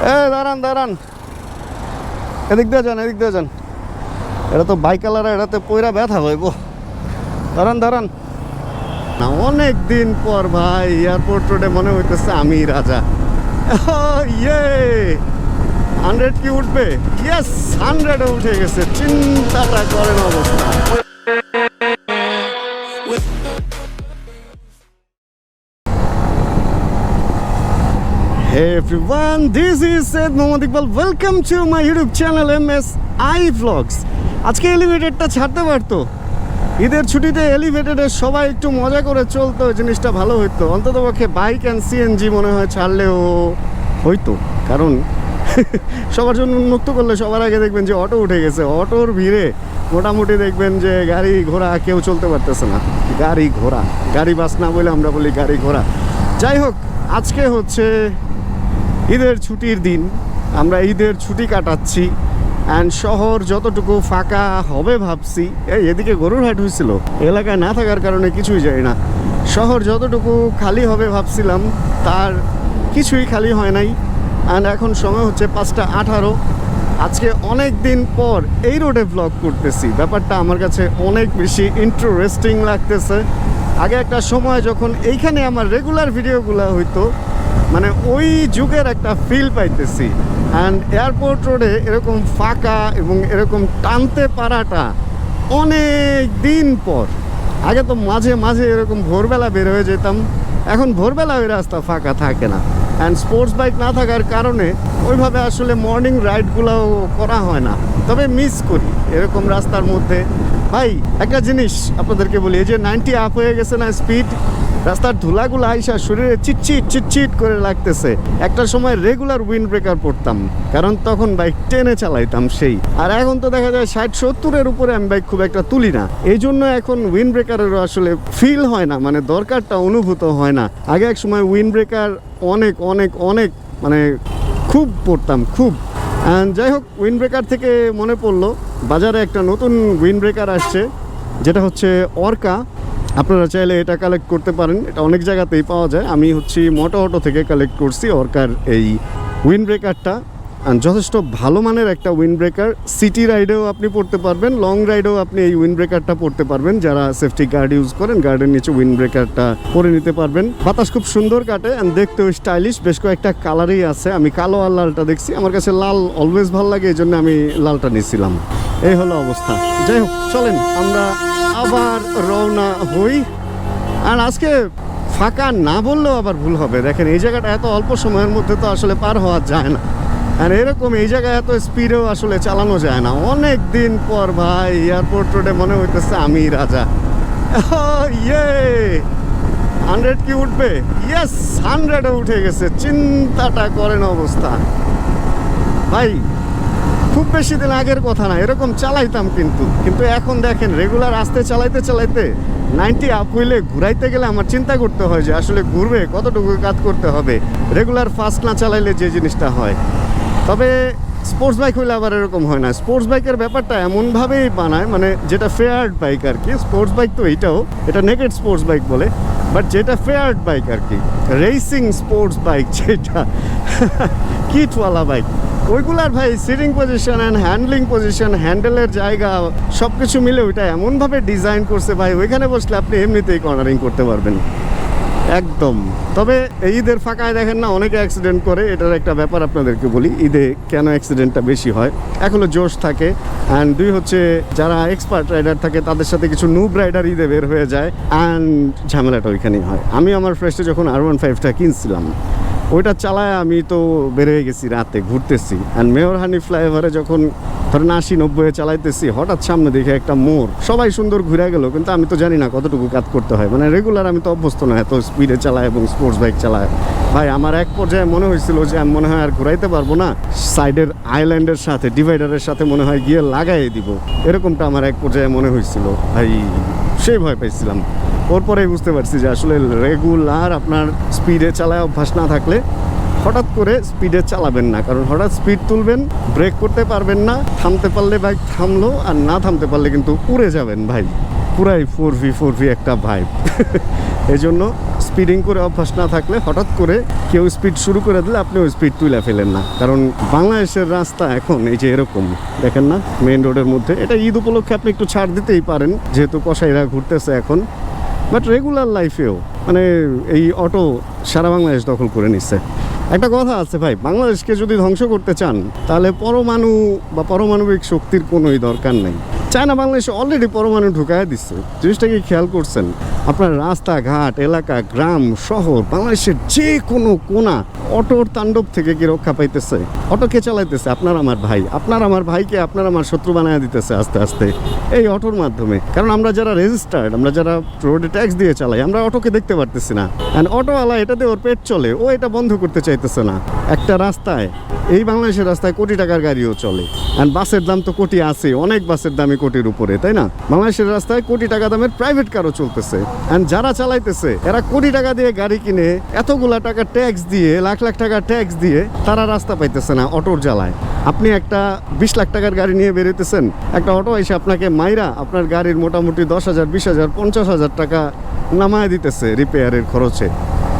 এ, দাঁড়ান দাঁড়ান। এদিক দিয়ে যান, এদিক দিয়ে যান। এটা তো বাইক কালার এটাতে পয়রা ব্যথা হইব দাঁড়ান দাঁড়ান। না, অনেক দিন পর ভাই এয়ারপোর্ট রোডে মনে হইতেছে আমি রাজা। ইয়ে। হান্ড্রেড কি উঠবে? ইয়েস হান্ড্রেডে উঠে গেছে। চিন্তাটা করেন অবস্থা। Hey everyone, this is Said Mohammad Iqbal. Welcome to my YouTube channel MS I Vlogs. আজকে এলিভেটেডটা ছাড়তে পারতো। ঈদের ছুটিতে এলিভেটেডে সবাই একটু মজা করে চলতো জিনিসটা ভালো হইতো। অন্তত পক্ষে বাইক অ্যান্ড সিএনজি মনে হয় ছাড়লেও হইতো। কারণ সবার জন্য উন্মুক্ত করলে সবার আগে দেখবেন যে অটো উঠে গেছে। অটোর ভিড়ে মোটামুটি দেখবেন যে গাড়ি ঘোড়া কেউ চলতে পারতেছে না। গাড়ি ঘোড়া। গাড়ি বাস না বলে আমরা বলি গাড়ি ঘোড়া। যাই হোক আজকে হচ্ছে ঈদের ছুটির দিন, আমরা ঈদের ছুটি কাটাচ্ছি অ্যান্ড শহর যতটুকু ফাঁকা হবে ভাবছি, এই এদিকে গরুর হাট হয়েছিল এলাকায় না থাকার কারণে কিছুই যায় না। শহর যতটুকু খালি হবে ভাবছিলাম, তার কিছুই খালি হয় নাই অ্যান্ড এখন সময় হচ্ছে পাঁচটা আঠারো। আজকে অনেক দিন পর এই রোডে ব্লগ করতেছি, ব্যাপারটা আমার কাছে অনেক বেশি ইন্টারেস্টিং লাগতেছে। আগে একটা সময় যখন এইখানে আমার রেগুলার ভিডিওগুলো হইতো মানে ওই যুগের একটা ফিল পাইতেছি। অ্যান্ড এয়ারপোর্ট রোডে এরকম ফাঁকা এবং এরকম টানতে পারাটা অনেক দিন পর। আগে তো মাঝে মাঝে এরকম ভোরবেলা বের হয়ে যেতাম, এখন ভোরবেলা ওই রাস্তা ফাঁকা থাকে না। অ্যান্ড স্পোর্টস বাইক না থাকার কারণে ওইভাবে আসলে মর্নিং রাইডগুলোও করা হয় না। তবে মিস করি এরকম রাস্তার মধ্যে। ভাই, একটা জিনিস আপনাদেরকে বলি, এই যে নাইনটি আপ হয়ে গেছে না স্পিড রাস্তার ধুলাগুলো আইসা শরীরে চিটচিট চিটচিট করে লাগতেছে। একটা সময় রেগুলার উইন্ড ব্রেকার পড়তাম, কারণ তখন বাইক টেনে চালাইতাম সেই। আর এখন তো দেখা যায় ষাট, সত্তরের উপরে আমি বাইক খুব একটা তুলি না। এই জন্য এখন উইন্ড ব্রেকারেরও আসলে ফিল হয় না মানে দরকারটা অনুভূত হয় না। আগে এক সময় উইন্ড ব্রেকার অনেক অনেক অনেক মানে খুব পড়তাম, খুব। যাই হোক উইন্ড ব্রেকার থেকে মনে পড়ল, বাজারে একটা নতুন উইন্ড ব্রেকার আসছে, যেটা হচ্ছে অর্কা আপনারা চাইলে এটা কালেক্ট করতে পারেন। এটা অনেক জায়গাতেই পাওয়া যায়। আমি হচ্ছি মোটো অটো থেকে কালেক্ট করছি। অর্কার এই উইন্ড ব্রেকারটা যথেষ্ট ভালো মানের একটা উইন্ড ব্রেকার সিটি রাইডেও আপনি পড়তে পারবেন। লং রাইডেও আপনি এই উইন্ড ব্রেকারটা পড়তে পারবেন। যারা সেফটি গার্ড ইউজ করেন গার্ডের নিচে উইন্ড ব্রেকারটা পরে নিতে পারবেন। বাতাস খুব সুন্দর কাটে অ্যান্ড দেখতেও স্টাইলিশ বেশ কয়েকটা কালারই আছে। আমি কালো আর লালটা দেখছি। আমার কাছে লাল অলওয়েজ ভালো লাগে এই জন্য আমি লালটা নিয়েছিলাম এই হলো অবস্থা। যাই হোক, চলেন, আমরা আবার রওনা হই। আর আজকে ফাঁকা না বললেও আবার ভুল হবে। দেখেন, এই জায়গাটা এত অল্প সময়ের মধ্যে তো আসলে পার হওয়া যায় না। আর এরকম এই জায়গায় এত স্পিডেও আসলে চালানো যায় না। অনেক দিন পর ভাই এয়ারপোর্ট রোডে মনে হইতেছে আমি রাজা। ইয়ে! হান্ড্রেড কি উঠবে? ইয়েস হান্ড্রেডে উঠে গেছে। চিন্তাটা করেন অবস্থা। ভাই খুব বেশি দিন আগের কথা না, এরকম চালাইতাম কিন্তু। কিন্তু এখন দেখেন রেগুলার আসতে চালাইতে চালাইতে নাইনটি আপ হইলে ঘুরাইতে গেলে আমার চিন্তা করতে হয় যে আসলে ঘুরবে, কতটুকু কাজ করতে হবে। রেগুলার ফাস্ট না চালাইলে যে জিনিসটা হয়। তবে স্পোর্টস বাইক হইলে আবার এরকম হয় না। স্পোর্টস বাইকের ব্যাপারটা এমনভাবেই বানায় মানে যেটা ফেয়ার্ড বাইক আর কি স্পোর্টস বাইক তো এইটাও, এটা নেকেড স্পোর্টস বাইক বলে। বাট যেটা ফেয়ার্ড বাইক আর কি রেসিং স্পোর্টস বাইক যেটা কিটওয়ালা বাইক ওইগুলার ভাই seating position and handling position হ্যান্ডেলের জায়গা সব কিছু মিলে ওইটা এমনভাবে ডিজাইন করছে ভাই, ওইখানে বসলে আপনি এমনিতেই কর্নারিং করতে পারবেন। একদম। তবে ঈদের ফাঁকায় দেখেন না, অনেকে অ্যাক্সিডেন্ট করে, এটার একটা ব্যাপার আপনাদেরকে বলি, ঈদে কেন অ্যাক্সিডেন্টটা বেশি হয়? হলো জোশ থাকে অ্যান্ড দুই হচ্ছে যারা এক্সপার্ট রাইডার থাকে, তাদের সাথে কিছু নুব রাইডার ঈদে বের হয়ে যায় অ্যান্ড ঝামেলাটা ওইখানেই হয়। আমি আমার ফ্রেস্টে যখন আর ওয়ান ফাইভটা কিনছিলাম, ওইটা চালায় আমি তো বের হয়ে গেছি রাতে, ঘুরতেছি অ্যান্ড মেয়র হানি ফ্লাইওভারে যখন ধরেন আশি নব্বই চালাইতেছি, হঠাৎ সামনে দেখে একটা মোড়। সবাই সুন্দর ঘুরে গেল, কিন্তু আমি তো জানি না কতটুকু কাজ করতে হয়। মানে রেগুলার আমি তো অভ্যস্ত না, এত স্পিডে চালায় এবং স্পোর্টস বাইক চালায়। ভাই, আমার এক পর্যায়ে মনে হয়েছিল যে আমি মনে হয় আর ঘুরাইতে পারব না। সাইডের আইল্যান্ডের সাথে ডিভাইডারের সাথে মনে হয় গিয়ে লাগাই দিব। এরকমটা আমার এক পর্যায়ে মনে হয়েছিল। ভাই সেই ভয় পাইছিলাম। ওর পরেই বুঝতে পারছি যে আসলে রেগুলার আপনার স্পিডে চালায় অভ্যাস না থাকলে হঠাৎ করে স্পিডে চালাবেন না, কারণ হঠাৎ স্পিড তুলবেন ব্রেক করতে পারবেন না, থামতে পারলে বাইক থামলো, আর না থামতে পারলে কিন্তু উড়ে যাবেন ভাই। পুরাই ফোর ভি ফোর ভি একটা ভাইব এই জন্য স্পিডিং করে অভ্যাস না থাকলে হঠাৎ করে কেউ স্পিড শুরু করে দিলে আপনি ওই স্পিড তুলে ফেলেন না। কারণ বাংলাদেশের রাস্তা এখন এই যে এরকম, দেখেন না মেইন রোডের মধ্যে। এটা ঈদ উপলক্ষে আপনি একটু ছাড় দিতেই পারেন, যেহেতু কসাইরা ঘুরতেছে এখন। বাট রেগুলার লাইফেও মানে এই অটো সারা বাংলাদেশ দখল করে নিচ্ছে। একটা কথা আছে ভাই, বাংলাদেশকে যদি ধ্বংস করতে চান, তাহলে পরমাণু বা পারমাণবিক শক্তির কোনোই দরকার নেই। চায়না বাংলাদেশে অলরেডি পরমাণু ঢুকায় দিচ্ছে জিনিসটা কি খেয়াল করছেন, আপনার রাস্তাঘাট, এলাকা, গ্রাম, শহর, বাংলাদেশের যে কোনো কোনা অটোর তাণ্ডব থেকে কি রক্ষা পাইতেছে? অটো কে চালাইতেছে? আপনার আমার ভাই। আপনার আমার ভাইকে আপনার আমার শত্রু বানায় দিতেছে আস্তে আস্তে এই অটোর মাধ্যমে। কারণ আমরা যারা রেজিস্টার্ড আমরা যারা রোডে ট্যাক্স দিয়ে চালাই, আমরা অটোকে দেখতে পারতেছি না। অ্যান্ড অটোওয়ালা এটাতে ওর পেট চলে, ও এটা বন্ধ করতে চাইতেছে না। একটা রাস্তায়, এই বাংলাদেশের রাস্তায় কোটি টাকার গাড়িও চলে। অ্যান্ড বাসের দাম তো কোটি আছে, অনেক বাসের দামই কোটির উপরে, তাই না? বাংলাদেশের রাস্তায় কোটি টাকা দামের প্রাইভেট কারও চলতেছে। অ্যান্ড যারা চালাইতেছে, এরা কোটি টাকা দিয়ে গাড়ি কিনে এতগুলা টাকা ট্যাক্স দিয়ে, লাখ লাখ টাকা ট্যাক্স দিয়ে তারা রাস্তা পাইতেছে না অটোর জ্বালায়। আপনি একটা বিশ লাখ টাকার গাড়ি নিয়ে বেরোতেছেন একটা অটো এসে আপনাকে মাইরা আপনার গাড়ির মোটামুটি দশ হাজার, বিশ হাজার, পঞ্চাশ হাজার টাকা নামায় দিতেছে রিপেয়ারের খরচে।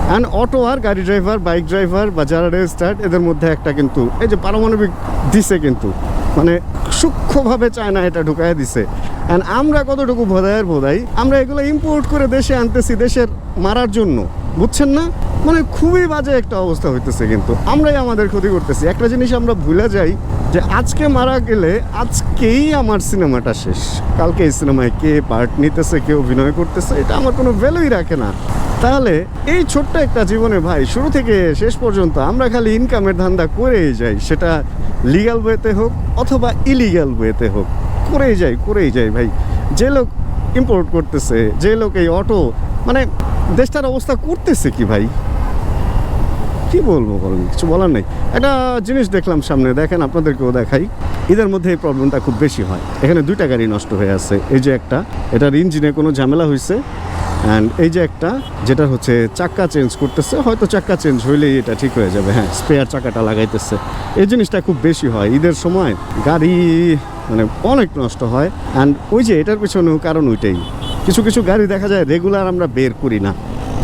অ্যান্ড অটো আর গাড়ি ড্রাইভার বাইক ড্রাইভার বা যারা রেজিস্টার্ড এদের মধ্যে একটা কিন্তু, এই যে পারমাণবিক দিছে কিন্তু। মানে সূক্ষ্মভাবে চায়না এটা ঢুকায় দিছে। অ্যান্ড আমরা কতটুকু ভোদায়ের ভোদাই, আমরা এগুলো ইম্পোর্ট করে দেশে আনতেছি, দেশের মারার জন্য। বুঝছেন না? মানে খুবই বাজে একটা অবস্থা হইতেছে কিন্তু। আমরাই আমাদের ক্ষতি করতেছি। একটা জিনিস আমরা ভুলে যাই, যে আজকে মারা গেলে আজকেই আমার সিনেমাটা শেষ। কালকে এই সিনেমায় কে পার্ট নিতেছে কে অভিনয় করতেছে, এটা আমার কোনো ভ্যালুই রাখে না। তাহলে এই ছোট্ট একটা জীবনে ভাই, শুরু থেকে শেষ পর্যন্ত আমরা খালি ইনকামের ধান্দা করেই যাই। সেটা লিগ্যাল ওয়েতে হোক অথবা ইলিগাল ওয়েতে হোক, করেই যাই করেই যাই ভাই। যে লোক ইম্পোর্ট করতেছে, যে লোক এই অটো মানে দেশটার অবস্থা করতেছে কি ভাই? কি বলব বলেন, কিছু বলার নেই। একটা জিনিস দেখলাম সামনে, দেখেন আপনাদেরকেও দেখাই। ঈদের মধ্যে এই প্রবলেমটা খুব বেশি হয়। এখানে দুইটা গাড়ি নষ্ট হয়ে আছে। এই যে একটা, এটার ইঞ্জিনে কোনো ঝামেলা হয়েছে অ্যান্ড এই যে একটা, যেটা হচ্ছে চাক্কা চেঞ্জ করতেছে, হয়তো চাক্কা চেঞ্জ হইলেই এটা ঠিক হয়ে যাবে। হ্যাঁ স্পেয়ার চাকাটা লাগাইতেছে। এই জিনিসটা খুব বেশি হয়। ঈদের সময় গাড়ি মানে অনেক নষ্ট হয়। অ্যান্ড ওই যে এটার পিছনেও কারণ ওইটাই। কিছু কিছু গাড়ি দেখা যায় রেগুলার আমরা বের করি না।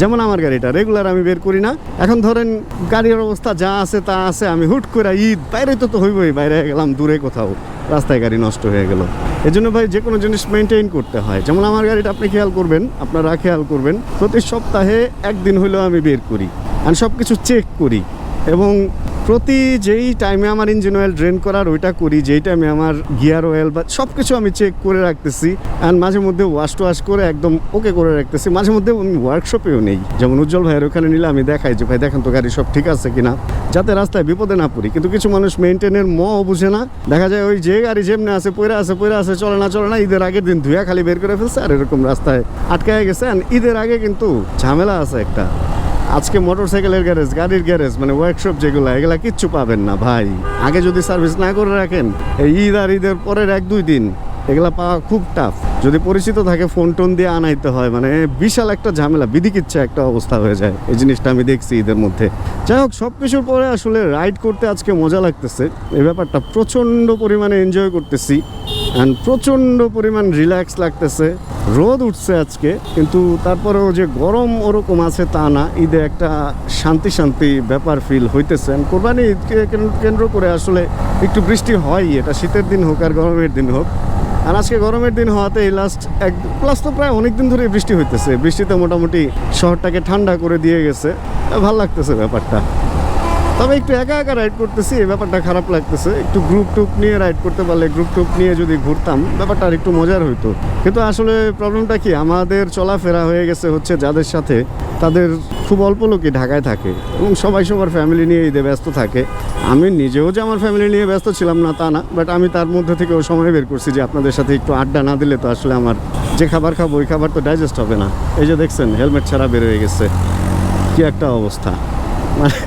যেমন আমার গাড়িটা রেগুলার আমি বের করি না। এখন ধরেন গাড়ির অবস্থা যা আছে তা আছে, আমি হুট করে ঈদ, বাইরে তো তো হইবই, বাইরে গেলাম দূরে কোথাও, রাস্তায় গাড়ি নষ্ট হয়ে গেল। এই জন্য ভাই যে কোনো জিনিস মেনটেন করতে হয়। যেমন আমার গাড়িটা আপনি খেয়াল করবেন, আপনারা খেয়াল করবেন, প্রতি সপ্তাহে একদিন হলেও আমি বের করি। আমি সব কিছু চেক করি এবং প্রতি যেই টাইমে আমার ইঞ্জিন অয়েল ড্রেন করার ওইটা করি, যেই টাইমে আমার গিয়ার অয়েল বা সব কিছু আমি চেক করে রাখতেছি অ্যান্ড মাঝে মধ্যে ওয়াশ টোয়াশ করে একদম ওকে করে রাখতেছি। মাঝে মধ্যে আমি ওয়ার্কশপেও নেই। যেমন উজ্জ্বল ভাইয়ের ওখানে নিলে আমি দেখাই যে, ভাই, দেখেন তো গাড়ি সব ঠিক আছে কিনা? যাতে রাস্তায় বিপদে না পড়ি। কিন্তু কিছু মানুষ মেনটেনের ম বুঝে না। দেখা যায় ওই যে গাড়ি যেমনি আছে পয়রা আছে পয়রা আছে, চলে না চলে না, ঈদের আগের দিন ধুয়া খালি বের করে ফেলছে আর এরকম রাস্তায় আটকায় গেছে। ঈদের আগে কিন্তু ঝামেলা আছে একটা। আজকে মোটরসাইকেলের গ্যারেজ, গাড়ির গ্যারেজ মানে ওয়ার্কশপ যেগুলো, এগুলা কিচ্ছু পাবেন না, ভাই। আগে যদি সার্ভিস না করে রাখেন, এই ঈদ আর ঈদের পরের এক দুই দিন এগুলা পাওয়া খুব টাফ যদি পরিচিত থাকে ফোন টোন দিয়ে আনাইতে হয় মানে বিশাল একটা ঝামেলা বিধিকিচ্ছা একটা অবস্থা হয়ে যায় এই জিনিসটা আমি দেখছি ঈদের মধ্যে। যাই হোক সব কিছুর পরে আসলে রাইড করতে আজকে মজা লাগতেছে। এই ব্যাপারটা প্রচণ্ড পরিমাণে এনজয় করতেছি অ্যান্ড প্রচণ্ড পরিমাণ রিল্যাক্স লাগতেছে। রোদ উঠছে আজকে, কিন্তু তারপরেও যে গরম ওরকম আছে তা না। ঈদে একটা শান্তি শান্তি ব্যাপার ফিল হইতেছে কোরবানি ঈদকে কেন্দ্র করে আসলে একটু বৃষ্টি হয় এটা শীতের দিন হোক আর গরমের দিন হোক। আর আজকে গরমের দিন হওয়াতে এই লাস্ট এক প্লাস তো প্রায় অনেকদিন ধরে বৃষ্টি হইতেছে। বৃষ্টিতে মোটামুটি শহরটাকে ঠান্ডা করে দিয়ে গেছে। ভালো লাগতেছে ব্যাপারটা। তবে একটু একা একা রাইড করতেছি, এই ব্যাপারটা খারাপ লাগতেছে। একটু গ্রুপ টুপ নিয়ে রাইড করতে পারলে গ্রুপ টুপ নিয়ে যদি ঘুরতাম, ব্যাপারটা আর একটু মজার হইতো। কিন্তু আসলে প্রবলেমটা কি, আমাদের চলাফেরা হয়ে গেছে হচ্ছে যাদের সাথে তাদের খুব অল্প লোকই ঢাকায় থাকে এবং সবাই সবার ফ্যামিলি নিয়ে ঈদে ব্যস্ত থাকে। আমি নিজেও যে আমার ফ্যামিলি নিয়ে ব্যস্ত ছিলাম না তা না বাট আমি তার মধ্যে থেকেও সময় বের করছি যে আপনাদের সাথে একটু আড্ডা না দিলে তো আসলে আমার যে খাবার খাব, ওই খাবার তো ডাইজেস্ট হবে না। এই যে দেখছেন হেলমেট ছাড়া বের হয়ে গেছে। কি একটা অবস্থা। মানে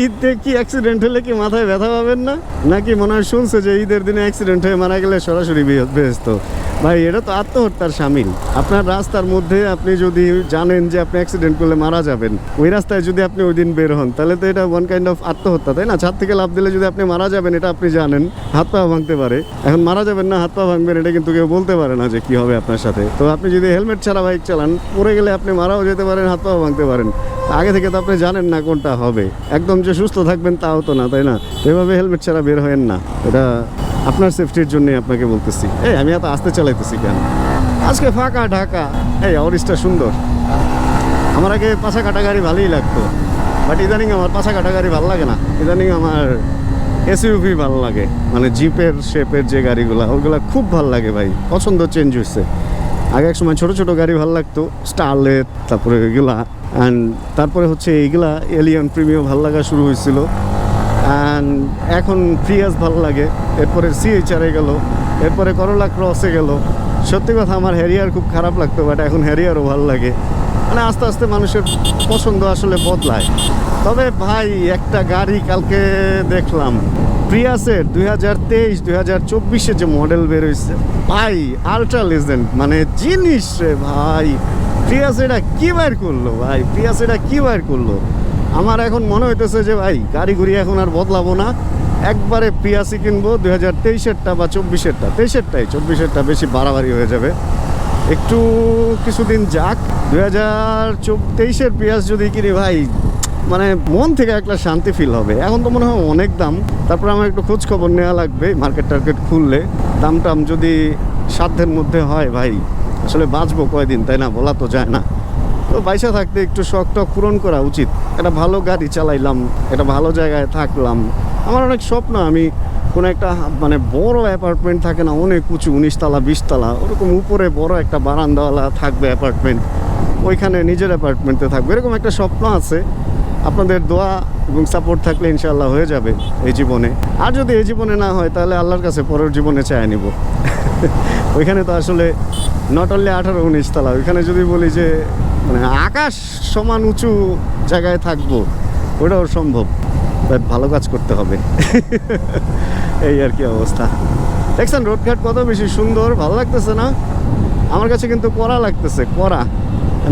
ঈদে কি অ্যাক্সিডেন্ট হলে কি মাথায় ব্যথা পাবেন না? নাকি মনে হয় শুনছে যে ঈদের দিনে অ্যাক্সিডেন্ট হয়ে মারা গেলে সরাসরি বেহেস্ত ভাই, এটা তো আত্মহত্যার সামিল। আপনার রাস্তার মধ্যে আপনি যদি জানেন যে আপনি অ্যাক্সিডেন্ট করলে মারা যাবেন, ওই রাস্তায় যদি আপনি ওই দিন বের হন, তাহলে তো এটা ওয়ান কাইন্ড অফ আত্মহত্যা, তাই না? ছাদ থেকে লাভ দিলে যদি আপনি মারা যাবেন, এটা আপনি জানেন, হাত পা ভাঙতে পারে। এখন মারা যাবেন না, হাত পা ভাঙবেন, এটা কিন্তু কেউ বলতে পারে না যে কি হবে আপনার সাথে। তো আপনি যদি হেলমেট ছাড়া বাইক চালান, পড়ে গেলে আপনি মারাও যেতে পারেন, হাত পাও ভাঙতে পারেন। আগে থেকে তো আপনি জানেন না কোনটা হবে। একদম যে সুস্থ থাকবেন তাও তো না, তাই না? এভাবে হেলমেট ছাড়া বের হয়েন না। এটা আপনার সেফটির জন্যই আপনাকে বলতেছি। এই, আমি এত আস্তে চালাইতেছি কেন? আজকে ফাঁকা ঢাকা। এই অরিসটা সুন্দর। আমার আগে পাশা কাটা গাড়ি ভালোই লাগতো। বাট ইদানিং আমার পাশা কাটা গাড়ি ভালো লাগে না। ইদানিং আমার এসইউভি ভালো লাগে। মানে জিপের শেপের যে গাড়িগুলো, ওগুলো খুব ভালো লাগে ভাই। পছন্দ চেঞ্জ হয়েছে আগে এক সময় ছোটো ছোটো গাড়ি ভালো লাগতো। স্টারলেট তারপরে এগুলা। অ্যান্ড তারপরে হচ্ছে এইগুলা এলিয়ন প্রিমিয়াম ভালো লাগা শুরু হয়েছিল অ্যান্ড এখন প্রিয়াস ভালো লাগে। এরপরে সিএইচআরে গেল। এরপরে করলা ক্রসে গেল। সত্যি কথা আমার হ্যারিয়ার খুব খারাপ লাগতো বাট এখন হ্যারিয়ারও ভালো লাগে। মানে আস্তে আস্তে মানুষের পছন্দ আসলে বদলায়। তবে ভাই, একটা গাড়ি কালকে দেখলাম। প্রিয়াসের দুই হাজার তেইশ, দুই হাজার চব্বিশে যে মডেল বেরোইছে ভাই আলট্রা লেজেন্ড মানে জিনিস রে ভাই। প্রিয়াস এটা কি বার করল ভাই? প্রিয়াস এটা কি বার করল? আমার এখন মনে হইতেছে যে ভাই, গাড়ি এখন আর বদলাবো না। একবারে প্রিয়াসি কিনবো, দুই হাজার তেইশেরটা বা চব্বিশেরটা। তেইশেরটাই, চব্বিশেরটা বেশি বাড়াবাড়ি হয়ে যাবে। একটু কিছুদিন যাক। দুই হাজার তেইশের পেঁয়াজ যদি কিনি ভাই মানে মন থেকে একটা শান্তি ফিল হবে। এখন তো মনে হয় অনেক দাম। তারপর আমার একটু খোঁজ খবর নেওয়া লাগবে মার্কেট টার্কেট খুললে। দাম টাম যদি সাধ্যের মধ্যে হয় ভাই, আসলে বাঁচবো কয়দিন, তাই না? বলা তো যায় না। তো বাইসা থাকতে একটু শখ টক পূরণ করা উচিত। একটা ভালো গাড়ি চালাইলাম, একটা ভালো জায়গায় থাকলাম। আমার অনেক স্বপ্ন, আমি কোনো একটা মানে বড় অ্যাপার্টমেন্ট থাকে না, অনেক উঁচু উনিশতলা বিশতলা ওরকম উপরে বড় একটা বারান্দাওয়ালা থাকবে অ্যাপার্টমেন্ট। ওইখানে নিজের অ্যাপার্টমেন্টে থাকবে, এরকম একটা স্বপ্ন আছে। আপনাদের দোয়া এবং সাপোর্ট থাকলে ইনশাল্লাহ হয়ে যাবে এই জীবনে। আর যদি এই জীবনে না হয়, তাহলে আল্লাহর কাছে পরের জীবনে চায় নিব। ওইখানে তো আসলে নট অনলি আঠারো, উনিশ তলা, ওইখানে যদি বলি যে মানে আকাশ সমান উঁচু জায়গায় থাকব, ওটাও সম্ভব। ভালো কাজ করতে হবে। এই আর কি অবস্থা। দেখছেন, রোডঘাট কত বেশি সুন্দর, ভালো লাগতেছে না? আমার কাছে কিন্তু কড়া লাগতেছে, কড়া।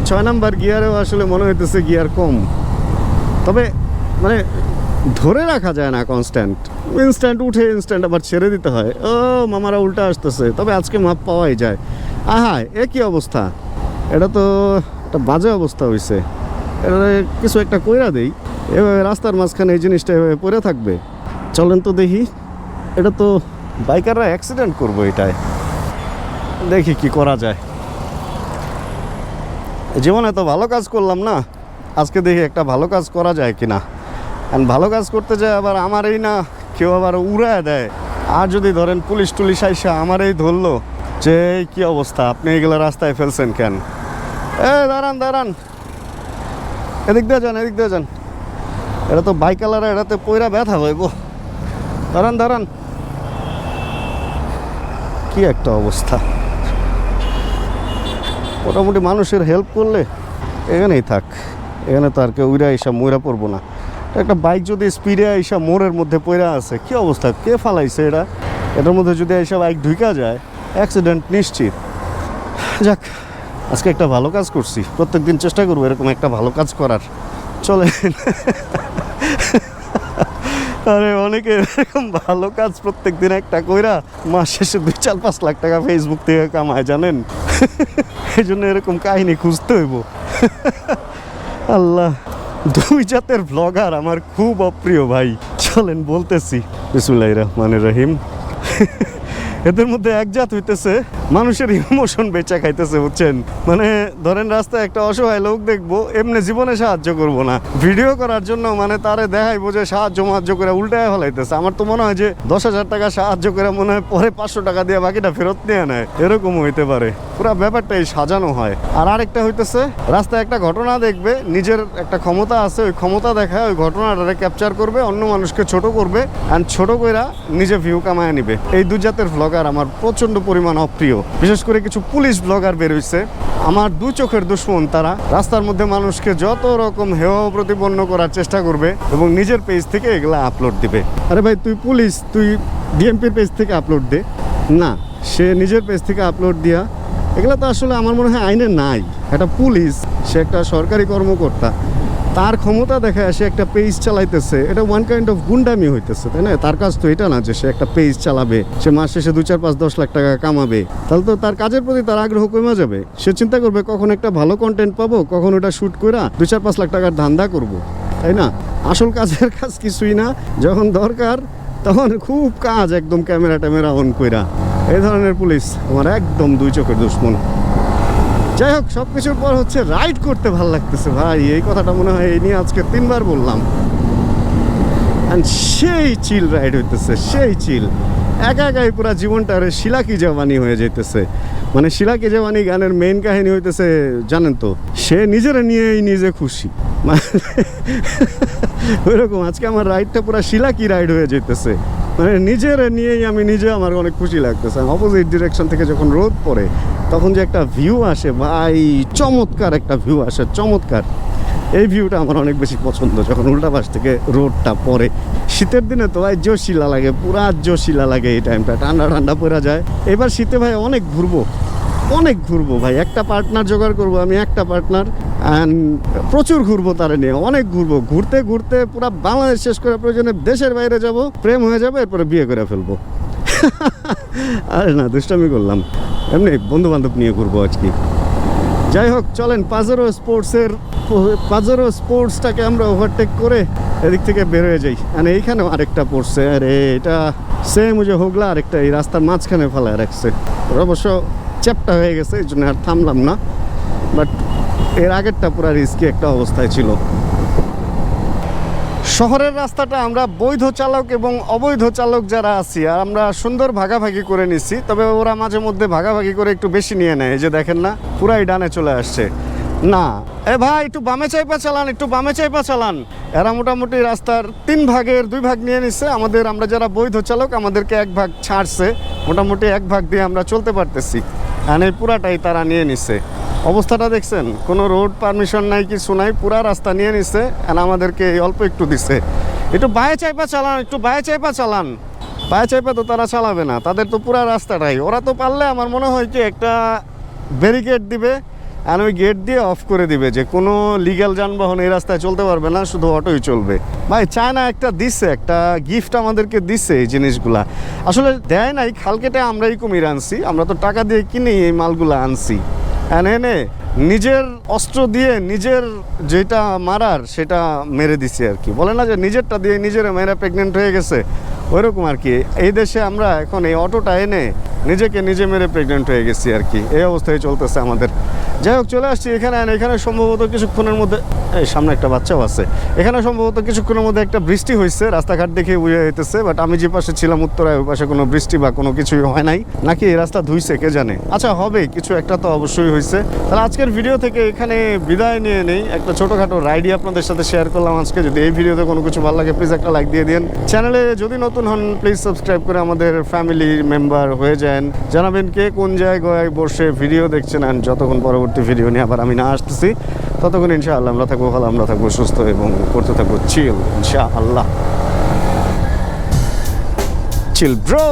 ছয় নাম্বার গিয়ারেও আসলে মনে হইতেছে গিয়ার কম। তবে মানে ধরে রাখা যায় না কনস্ট্যান্ট ইনস্ট্যান্ট উঠে ইনস্ট্যান্ট আবার ছেড়ে দিতে হয়। ও, মামারা উল্টা আসতেছে। তবে আজকে মাপ পাওয়াই যায়। আহা, এ কি অবস্থা? এটা তো একটা বাজে অবস্থা হয়েছে এবারে কিছু একটা কইরা দেই। এভাবে রাস্তার মাঝখানে এই জিনিসটা এভাবে পড়ে থাকবে। চলেন তো দেখি। এটা তো বাইকাররা অ্যাক্সিডেন্ট করব এটায়। দেখি কি করা যায়। জীবনে তো ভালো কাজ করলাম না। আজকে দেখি একটা ভালো কাজ করা যায় কিনা। আর ভালো কাজ করতে যায় আবার আমার এই না, কেউ আবার উড়ায় দেয়। আর যদি ধরেন পুলিশ টুলিশ আইসা আমার এই ধরলো, যে কি অবস্থা? আপনি এগুলো রাস্তায় ফেলছেন কেন? এ, দাঁড়ান দাঁড়ান। এদিক দিয়ে যান, এদিক দিয়ে যান। এটা তো বাইকালারা এটাতে পয়রা ব্যথা গো। দাঁড়ান দাঁড়ান। কি একটা অবস্থা। মোটামুটি মানুষের হেল্প করলে এখানেই থাক। এখানে তো আর কেউ উইরা এসা ময়রা পড়ব না। একটা বাইক যদি স্পিডে আইসা মোড়ের মধ্যে পড়া আছে, কি অবস্থা? কে ফালাইছে এটা? এটার মধ্যে যদি এসা বাইক ঢুকা যায় অ্যাক্সিডেন্ট নিশ্চিত। যাক আজকে একটা ভালো কাজ করছি। প্রত্যেক দিন চেষ্টা করব এরকম একটা ভালো কাজ করার। চলে। আরে, অনেকে এরকম ভালো কাজ প্রত্যেক দিন একটা কইরা মাস শেষে দুই চার পাঁচ লাখ টাকা ফেসবুক থেকে কামায়, জানেন? এই জন্য এরকম কাহিনী খুঁজতে হইব। আল্লাহ, দুই জাতের ব্লগার আমার খুব অপ্রিয় ভাই। চলেন বলতেছি। বিসমুল্লাহ রহমানের রহিম। এদের মধ্যে এক জাত হইতেছে। মানুষের ইমোশন বেচা খাইতেছে, বুঝছেন? মানে ধরেন রাস্তায় একটা অসহায় লোক দেখব, এমনি জীবনে সাহায্য করব না। ভিডিও করার জন্য মানে তারে দেখাই বোঝে সাহায্য মাহায্য করে উল্টায় ফেলাইতেছে। আমার তো মনে হয় যে দশ হাজার টাকা সাহায্য করে মনে হয় পরে পাঁচশো টাকা দিয়ে বাকিটা ফেরত নিয়ে নেয়। এরকম হইতে পারে। পুরো ব্যাপারটাই সাজানো হয়। আর আরেকটা হইতেছে, রাস্তায় একটা ঘটনা দেখবে, নিজের একটা ক্ষমতা আছে, ওই ক্ষমতা দেখায় ওই ঘটনাটারে ক্যাপচার করবে, অন্য মানুষকে ছোট করবে অ্যান্ড ছোট কইরা নিজে ভিউ কামায় নিবে। এই দু জাতের ব্লগার আমার প্রচণ্ড পরিমাণ অপ্রিয়। বিশেষ করে কিছু পুলিশ ব্লগার বেরোইছে আমার দু চোখের দুশ্মন তারা। রাস্তার মধ্যে মানুষকে যত রকম হেয় প্রতিপন্ন করার চেষ্টা করবে এবং নিজের পেজ থেকে এগুলা আপলোড দিবে। আরে ভাই, তুই পুলিশ, তুই ডিএমপির পেজ থেকে আপলোড দে। না, সে নিজের পেজ থেকে আপলোড দিয়া, এগুলো তো আসলে আমার মনে হয় আইনে নাই। একটা পুলিশ, সে একটা সরকারি কর্মকর্তা তার ক্ষমতা দেখায় সে একটা পেজ চালাইতেছে। এটা ওয়ান কাইন্ড অফ গুন্ডামি হইতেছে, তাই না? তার কাজ তো এটা না যে সে একটা পেজ চালাবে, সে মাস শেষে দু চার, পাঁচ, দশ লাখ টাকা কামাবে। তাহলে তো তার কাজের প্রতি তার আগ্রহ কমে যাবে। সে চিন্তা করবে, কখন একটা ভালো কন্টেন্ট পাবো, কখন ওটা শ্যুট করে দু চার, পাঁচ লাখ টাকার ধান্দা করব। তাই না? আসল কাজের কাজ কিছুই না। যখন দরকার, তখন খুব কাজ একদম ক্যামেরা ট্যামেরা অন কইরা। এই ধরনের পুলিশ আমার একদম দুই চোখের দুশ্মন। যাই হোক সব কিছুর পর হচ্ছে রাইড করতে ভালো লাগতেছে ভাই। এই কথাটা মনে হয় এই নিয়ে আজকে তিনবার বললাম। সেই চিল রাইড হইতেছে, সেই চিল একা একাই পুরো জীবনটা আরে শিলাকি জওয়ানি হয়ে যাইতেছে। মানে শিলাকি জওয়ানি গানের মেইন কাহিনী হইতেছে, জানেন তো, সে নিজের নিয়েই নিজে খুশি। মানে ওইরকম, আজকে আমার রাইডটা পুরো শিলাকি রাইড হয়ে যেতেছে মানে নিজের নিয়েই আমি নিজে আমার অনেক খুশি লাগতেছে। অপোজিট ডিরেকশন থেকে যখন রোদ পড়ে তখন যে একটা ভিউ আসে, ভাই, চমৎকার একটা ভিউ আসে, চমৎকার। এই ভিউটা আমার অনেক বেশি পছন্দ, যখন উল্টা পাশ থেকে রোডটা পড়ে। শীতের দিনে তো, ভাই, জোশিলা লাগে, পুরা জোশিলা লাগে এই টাইমটা ঠান্ডা ঠান্ডা পড়া যায়। এবার শীতে, ভাই, অনেক ঘুরবো অনেক ঘুরবো, ভাই। একটা পার্টনার জোগাড় করব আমি, একটা পার্টনার অ্যান্ড প্রচুর ঘুরবো তার নিয়ে, অনেক ঘুরবো। ঘুরতে ঘুরতে পুরা বাংলাদেশ শেষ করার প্রয়োজনে দেশের বাইরে যাব, প্রেম হয়ে যাবে, এরপরে বিয়ে করে ফেলব। আরে না, দুষ্টামি করলাম। এমনি বন্ধু বান্ধব নিয়ে ঘুরবো আজকে। যাই হোক, চলেন পাজারো স্পোর্টসের পাজারো স্পোর্টসটাকে আমরা ওভারটেক করে এদিক থেকে বের হয়ে যাই। মানে এইখানেও আরেকটা পড়ছে আরে, এটা সেম যে হোগলা, আরেকটা এই রাস্তার মাঝখানে ফেলায় রাখছে। অবশ্য চ্যাপটা হয়ে গেছে, এই জন্য আর থামলাম না। বাট এর আগেরটা পুরো রিস্কি একটা অবস্থায় ছিল। শহরের রাস্তাটা আমরা বৈধ চালক এবং অবৈধ চালক যারা আছি, আর আমরা সুন্দর ভাগাভাগি করে নিচ্ছি, তবে ওরা মাঝে মধ্যে ভাগাভাগি করে একটু বেশি নিয়ে নেয়। এই যে দেখেন না, পুরাই ডানে চলে আসছে। না, এ ভাই, একটু বামে চাইপা চালান, একটু বামে চাইপা চালান। এরা মোটামুটি রাস্তার তিন ভাগের দুই ভাগ নিয়ে নিচ্ছে। আমাদের, আমরা যারা বৈধ চালক, আমাদেরকে এক ভাগ ছাড়ছে। মোটামুটি এক ভাগ দিয়ে আমরা চলতে পারতেছি। আর এই পুরাটাই তারা নিয়ে নিচ্ছে। অবস্থাটা দেখছেন, কোনো রোড পারমিশন নাই, কিছু নাই, পুরা রাস্তা নিয়ে নিছে আর আমাদেরকে অল্প একটু দিছে। একটু বায়ে চাইপা চালান, একটু বায়ে চাইপা চালান। বায়ে চাইপা তো তারা চালাবে না, তাদের তো পুরা রাস্তাটাই। ওরা তো পারলে আমার মনে হয় কি একটা ব্যারিকেড দিবে আর ওই গেট দিয়ে অফ করে দিবে যে কোনো লিগ্যাল যানবাহন এই রাস্তায় চলতে পারবে না, শুধু অটোই চলবে। ভাই চায়না একটা দিচ্ছে একটা গিফট আমাদেরকে দিচ্ছে এই জিনিসগুলা। আসলে দেয় নাই খাল কেটে আমরাই কুমির আনছি, আমরা তো টাকা দিয়ে কিনে এই মালগুলা আনছি। এনে নিজের অস্ত্র দিয়ে নিজের যেটা মারার, সেটা মেরে দিছি আর কি। বলে না যে নিজেরটা দিয়ে নিজের মেয়েরা প্রেগনেন্ট হয়ে গেছে? ওইরকম আর কি। এই দেশে আমরা এখন এই অটোটা এনে নিজেকে নিজে মেরে প্রেগনেন্ট হয়ে গেছি আর কি। এই অবস্থায় চলতেছে আমাদের। যাই হোক, চলে আসছি এখানে এখানে সম্ভবত কিছুক্ষণের মধ্যে, এই সামনে একটা বাচ্চাও আছে। এখানে সম্ভবত কিছুক্ষণের মধ্যে একটা বৃষ্টি হয়েছে রাস্তাঘাট দেখে বুঝে যেতেছে বাট আমি যে পাশে ছিলাম উত্তরায়, ওই পাশে কোনো বৃষ্টি বা কোনো কিছুই হয় নাই। নাকি এই রাস্তা ধুইছে, কে জানে? আচ্ছা হবে, কিছু একটা তো অবশ্যই হয়েছে তাহলে আজকের ভিডিও থেকে এখানে বিদায় নিয়ে নেই। একটা ছোটোখাটো রাইডি আপনাদের সাথে শেয়ার করলাম আজকে। যদি এই ভিডিওতে কোনো কিছু ভালো লাগে প্লিজ একটা লাইক দিয়ে দিন চ্যানেলে যদি নতুন হন প্লিজ সাবস্ক্রাইব করে আমাদের ফ্যামিলি মেম্বার হয়ে যান জানাবেন কে কোন জায়গায় বসে ভিডিও দেখছেন আর যতক্ষণ পরবর্তী ভিডিও নিয়ে আবার আমি না আসতেছি ততক্ষণ ইনশাআল্লাহ আমরা থাকব ভালো আমরা থাকব সুস্থ এবং করতে থাকব চিল ইনশাআল্লাহ। Chill bro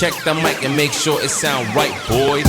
Check the mic and make sure it sound right, boys.